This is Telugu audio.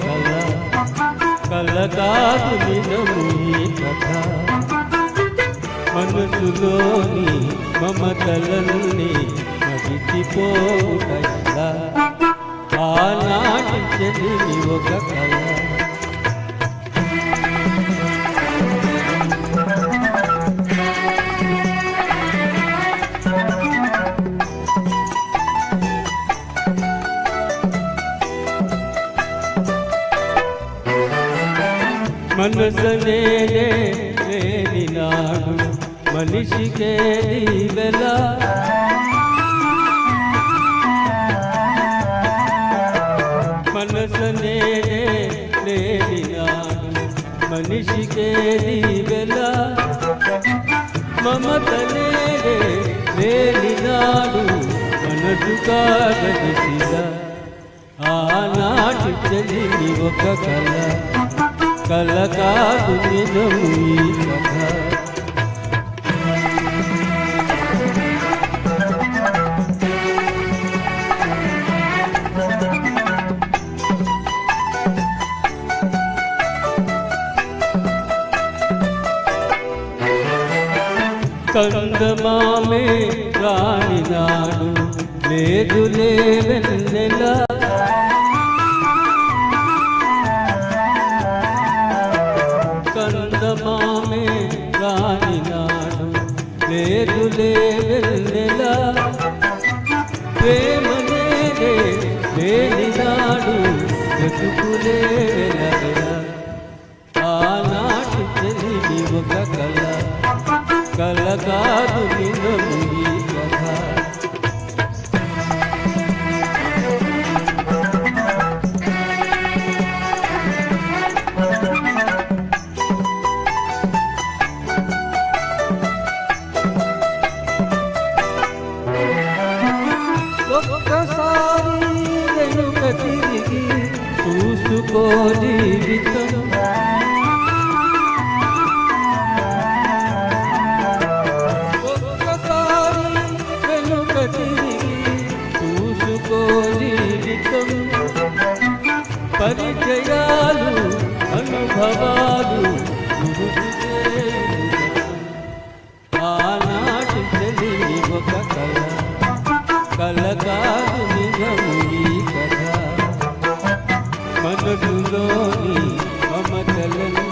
కళ కళ కాదు నిజము కథ. మనసులోని మమతలన్నీ మరిచిపోట ఆనాటి చెల్లి ఒక కళ మనసనే లేని మనిషికే వెల మనసనే లేని మనిషికే వెల మమతనే లేని మనసు కాగలిసిద ఆనాటి చెల్లి ఒక కళ కల కాదు నిజము కథ కందమామే రాణి నాడు లేదు లేవెన్నెలా కందమామే రాని నాడు లేదు లేవెన్నెలా ప్రేమనే లేని బ్రతుకులే వెలవెల. ఆనాటి తెలివి ఒక కళ కళ కాదు సారి వెనుక తిరిగి చూసుకో జీవితం. ఒక్కసారి వెనుక తిరిగి చూసుకో జీవితం. పరిచయాలు అనుభవాలు ఆనాటి తెలివి ఒక కళ. కల మనసులోని మమతలను